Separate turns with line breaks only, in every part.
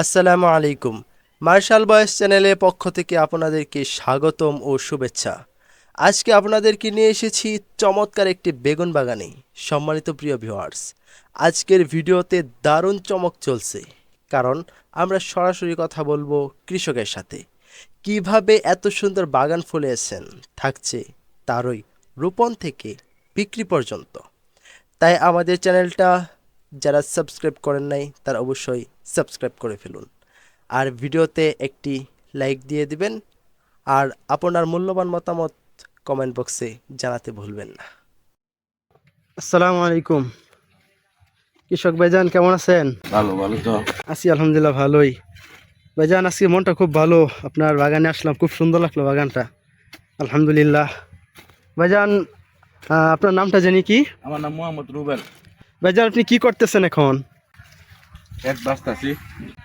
আসসালামু আলাইকুম। মার্শাল বয়েস চ্যানেলের পক্ষ থেকে আপনাদেরকে স্বাগতম ও শুভেচ্ছা। আজকে আপনাদেরকে নিয়ে এসেছি চমৎকার একটি বেগুন বাগানে। সম্মানিত প্রিয় ভিউয়ার্স আজকের ভিডিওতে দারুণ চমক চলছে। কারণ আমরা সরাসরি কথা বলব কৃষকের সাথে। কীভাবে এত সুন্দর বাগান ফুলেছেন থাকছে তারই রোপণ থেকে বিক্রি পর্যন্ত। তাই আমাদের চ্যানেলটা যারা সাবস্ক্রাইব করেন নাই তারা অবশ্যই সাবস্ক্রাইব করে ফেলুন। আর ভিডিওতে একটি লাইক দিয়ে দিবেন আর আপনার মূল্যবান মতামত কমেন্ট বক্সে জানাতে ভুলবেন না। আসসালামু আলাইকুম। কৃষক ভাইজান কেমন আছেন?
ভালো ভালো তো।
আছি আলহামদুলিল্লাহ ভালোই। ভাইজান আজকে মনটা খুব ভালো। আপনার বাগানে আসলাম খুব সুন্দর লাগল বাগানটা। আলহামদুলিল্লাহ। ভাইজান আহ, আপনার নামটা জানি কি?
আমার নাম মোহাম্মদ রুবেল।
ভাইজান আপনি কি করতেছেন এখন?
এক বাস্তাছি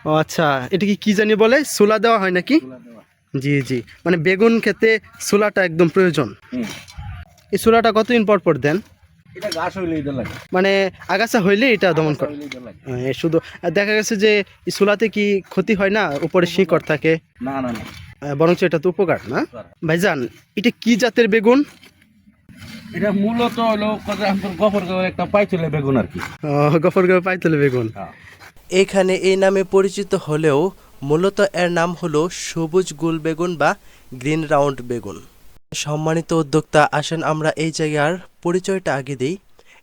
ও আচ্ছা এটা কি কি জানি বলে? সুলা দেওয়া হয় নাকি? জি জি। মানে বেগুন খেতে সুলাটা একদম প্রয়োজন। এই সুলাটা কতদিন পর পর দেন?
এটা গাছ হইলে এটা লাগে।
মানে আগাছা হইলে এটা দমন করে হ্যাঁ, শুধু দেখা গেছে যে সুলাতে কি ক্ষতি হয় না? উপরে শিকড় থাকে?
না না না।
বরঞ্চ এটা তো উপকার না? ভাইজান এটা কি জাতের বেগুন?
এটা মূলত হলো কথা আমার গফর গফর একটা পাইছিল বেগুন আর কি।
গফর গফর পাইতলে বেগুন।
হ্যাঁ।
এখানে এই নামে পরিচিত হলেও মূলত এর নাম হলো সবুজ গুল বেগুন বা গ্রিন রাউন্ড বেগুন। সম্মানিত উদ্যোক্তা আসেন আমরা এই জায়গার পরিচয়টা আগে দিই।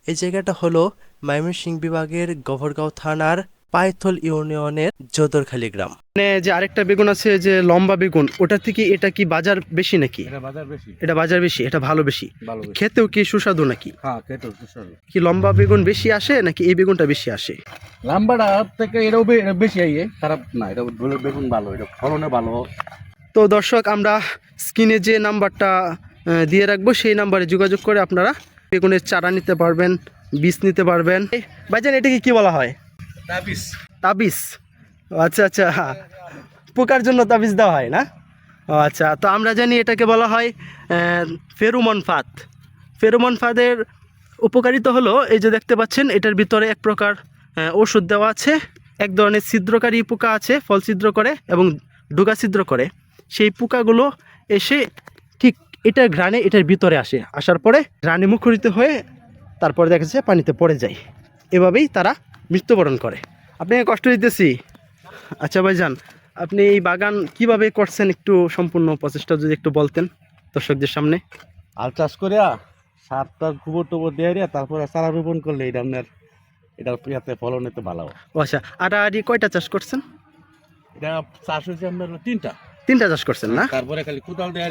এই জায়গাটা হলো ময়মনসিংহ বিভাগের গভরগাঁও থানার পাইথল ইউনিয়নের যোদরখালী গ্রাম। মানে যে আরেকটা বেগুন আছে যে লম্বা বেগুন ওটা থেকে এটা কি বাজার বেশি নাকি?
এটা বাজার বেশি।
এটা বাজার বেশি এটা ভালো বেশি।
ভালো বেশি।
খেতেও কি সুস্বাদু নাকি?
হ্যাঁ সুস্বাদু।
কি লম্বা বেগুন বেশি আসে নাকি এই বেগুনটা বেশি আসে?
লাম্বাটা থেকে এটাও বে- এটা বেশি আইয়ে খারাপ না এটা বেগুন- বেগুন ভালো এটা ফলনে ভালো।
তো দর্শক আমরা স্ক্রিনে যে নাম্বারটা আহ, দিয়ে রাখব সেই নাম্বারে যোগাযোগ করে আপনারা বেগুনের চারা নিতে পারবেন বীজ নিতে পারবেন। এই, ভাইজান এটাকে কি বলা হয়?
তাবিজ।
তাবিজ? আচ্ছা আচ্ছা। পোকার জন্য তাবিজ দেওয়া হয় না? ও আচ্ছা। তো আমরা জানি এটাকে বলা হয় ফেরোমন ফাঁদ। ফেরোমন ফাঁদের উপকারিতা হলো, এই যে দেখতে পাচ্ছেন, এটার ভিতরে এক প্রকার ওষুধ দেওয়া আছে। এক ধরনের ছিদ্রকারী পোকা আছে, ফল ছিদ্র করে এবং ডুগা ছিদ্র করে। সেই পোকাগুলো এসে ঠিক এটার ঘ্রাণে এটার ভিতরে আসে। আসার পরে ঘ্রাণে মুখরিত হয়ে তারপরে দেখা যাচ্ছে পানিতে পড়ে যায়। এভাবেই তারা মৃত্যুবরণ করে। আপনাকে কষ্ট দিতেছি। আচ্ছা ভাইজান আপনি এই বাগান কীভাবে করছেন একটু সম্পূর্ণ প্রচেষ্টা যদি একটু বলতেন দর্শকদের সামনে।
আল চাষ করিয়া সারটা গোবর টোবর দিয়ে তারপরে চারা রোপণ করলে এটা আপনার এটা ইয়াতে ফলন এতে ভালো।
ও আচ্ছা ই কয়টা চাষ করছেন?
এটা চাষ হয়েছে আপনার তিনটা।
তিনটা চাষ করছেন না?
তারপরে খালি কোদাল দিয়ে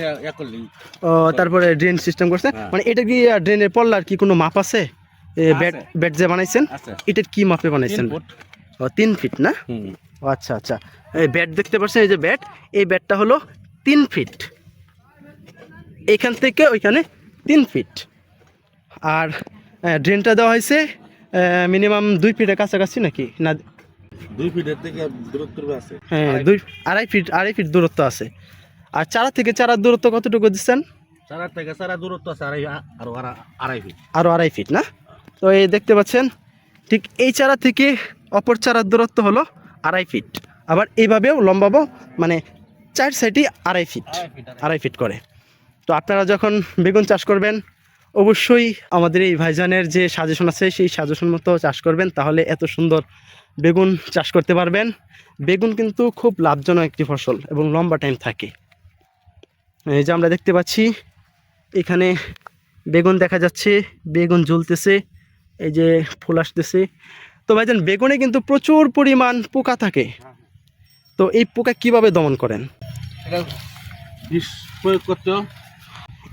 ও তারপরে ড্রেন সিস্টেম করছেন।
হ্যাঁ।
মানে এটা কি ড্রেনের পল্লার কি কোনো মাপ আছে? বেড যে বানাইছেন এটার কি মাপে বানাইছেন? ও তিন ফিট না? আচ্ছা আচ্ছা। এই ব্যাট দেখতে পাচ্ছেন এই যে ব্যাট এই ব্যাটটা হলো তিন ফিট। এখান থেকে ওইখানে তিন ফিট। আর ড্রেনটা দেওয়া হয়েছে মিনিমাম দুই ফিটের কাছাকাছি নাকি? না
দুই ফিটের থেকে দূরত্ব আছে।
হ্যাঁ দুই আড়াই ফিট আড়াই ফিট দূরত্ব আছে। আর চারা থেকে চারার দূরত্ব কতটুকু দিচ্ছেন?
সারা থেকে চারা দূরত্ব আছে আড়াই আরও আড়া- আড়াই ফিট।
আরও আড়াই ফিট না? তো এই দেখতে পাচ্ছেন ঠিক এই চারা থেকে অপর চারার দূরত্ব হলো আড়াই ফিট আবার এইভাবেও লম্বাবো মানে চার সাইডই আড়াই ফিট আড়াই ফিট করে। তো আপনারা যখন বেগুন চাষ করবেন অবশ্যই আমাদের এই ভাইজানের যে সাজেশন আছে সেই সাজেশন মতো চাষ করবেন তাহলে এত সুন্দর বেগুন চাষ করতে পারবেন। বেগুন কিন্তু খুব লাভজনক একটি ফসল এবং লম্বা টাইম থাকে। এই যে আমরা দেখতে পাচ্ছি এখানে বেগুন দেখা যাচ্ছে বেগুন ঝুলতেছে এই যে ফুল আসতেছে। তো ভাইজান বেগুনে কিন্তু প্রচুর পরিমাণ পোকা থাকে। তো এই পোকা কীভাবে দমন করেন?
এটা প্রয়োগ করতে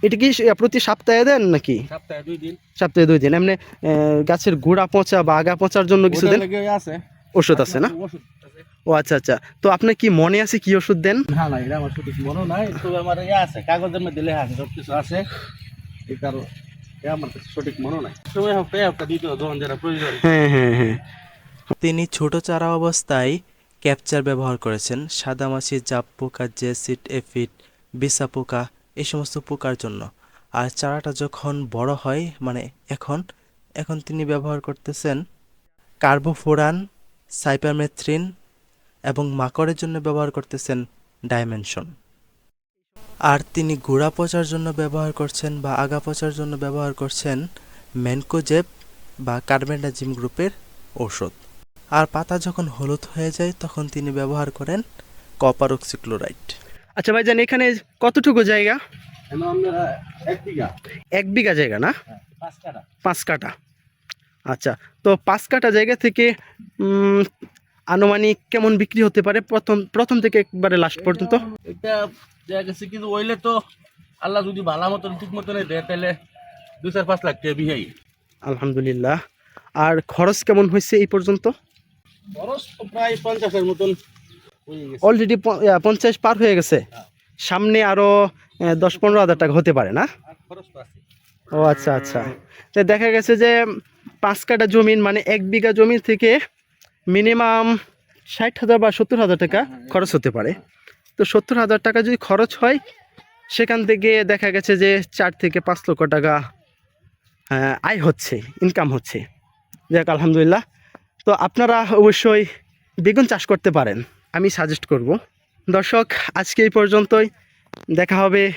এটা কি প্রতি সপ্তাহে দেন নাকি?
সপ্তাহে দুই দিন।
সপ্তাহে দুই দিন। এমনি গাছের গোড়া পচা বা আগা পচার জন্য কিছু দেন?
আছে।
ওষুধ আছে না? ও আচ্ছা আচ্ছা। তো আপনার কি মনে আছে কি ওষুধ দেন?
না না এটা আমার সঠিক মনে নাই। তবে আমার ইয়ে আছে কাগজের মধ্যে লেখা আছে সব কিছু আছে। এই কারণ। এ আমার কাছে সঠিক মনে নাই। সময় হোক একটা দিতে হবে যখন প্রয়োজন।
হ্যাঁ হ্যাঁ হ্যাঁ। তিনি ছোট চারা অবস্থায় ক্যাপচার ব্যবহার করেছেন। সাদামাছি জাপ পোকা জেসিট এফিট বিসা পোকা এই সমস্ত পোকার জন্য। আর চারাটা যখন বড় হয় মানে এখন এখন তিনি ব্যবহার করতেছেন কার্বোফোরান সাইপারমেথ্রিন
এবং মাকড়ের জন্য ব্যবহার করতেছেন ডাইমেনশন। আর তিনি গোড়া পচার জন্য ব্যবহার করছেন বা আগা পচার জন্য ব্যবহার করছেন ম্যানকোজেব বা কার্বেন্ডাজিম গ্রুপের ঔষধ। আর পাতা যখন হলুদ হয়ে যায় তখন তিনি ব্যবহার করেন কপার অক্সিক্লোরাইড।
আচ্ছা ভাইজান এখানে কতটুকু জায়গা?
এক বিঘা।
জায়গা না?
হ্যাঁ, পাঁচ কাটা
আচ্ছা তো পাঁচ কাটা জায়গা থেকে আনুমানিক কেমন বিক্রি হতে পারে? প্রথম প্রথম থেকে একবারে লাস্ট পর্যন্ত।
এটা দেখা গেছে কিন্তু ওইলে তো আল্লাহ যদি ভালো মতন ঠিক মতন দেয় তাহলে দু চার পাঁচ লাখ টাকা বিহাই।
আলহামদুলিল্লাহ। আর খরচ কেমন হয়েছে এই পর্যন্ত?
খরচ তো প্রায় পঞ্চাশের মতন
অলরেডি পঞ্চাশ পার হয়ে গেছে। সামনে আরও দশ পনেরো হাজার টাকা হতে পারে না?
খরচ
ও আচ্ছা আচ্ছা। তো দেখা গেছে যে পাঁচ কাটা জমিন মানে এক বিঘা জমি থেকে মিনিমাম ষাট হাজার বা সত্তর হাজার টাকা খরচ হতে পারে। তো সত্তর হাজার টাকা যদি খরচ হয় সেখান থেকে দেখা গেছে যে চার থেকে পাঁচ লক্ষ টাকা আহ, আয় হচ্ছে ইনকাম হচ্ছে। যাক আলহামদুলিল্লাহ। তো আপনারা অবশ্যই বেগুন চাষ করতে পারেন আমি সাজেস্ট করব। দর্শক আজকে এই পর্যন্তই। দেখা হবে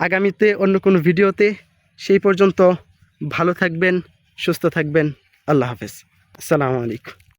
আগামীতে অন্য কোনো ভিডিওতে। সেই পর্যন্ত ভালো থাকবেন সুস্থ থাকবেন। আল্লাহ হাফেজ। আসসালামু আলাইকুম।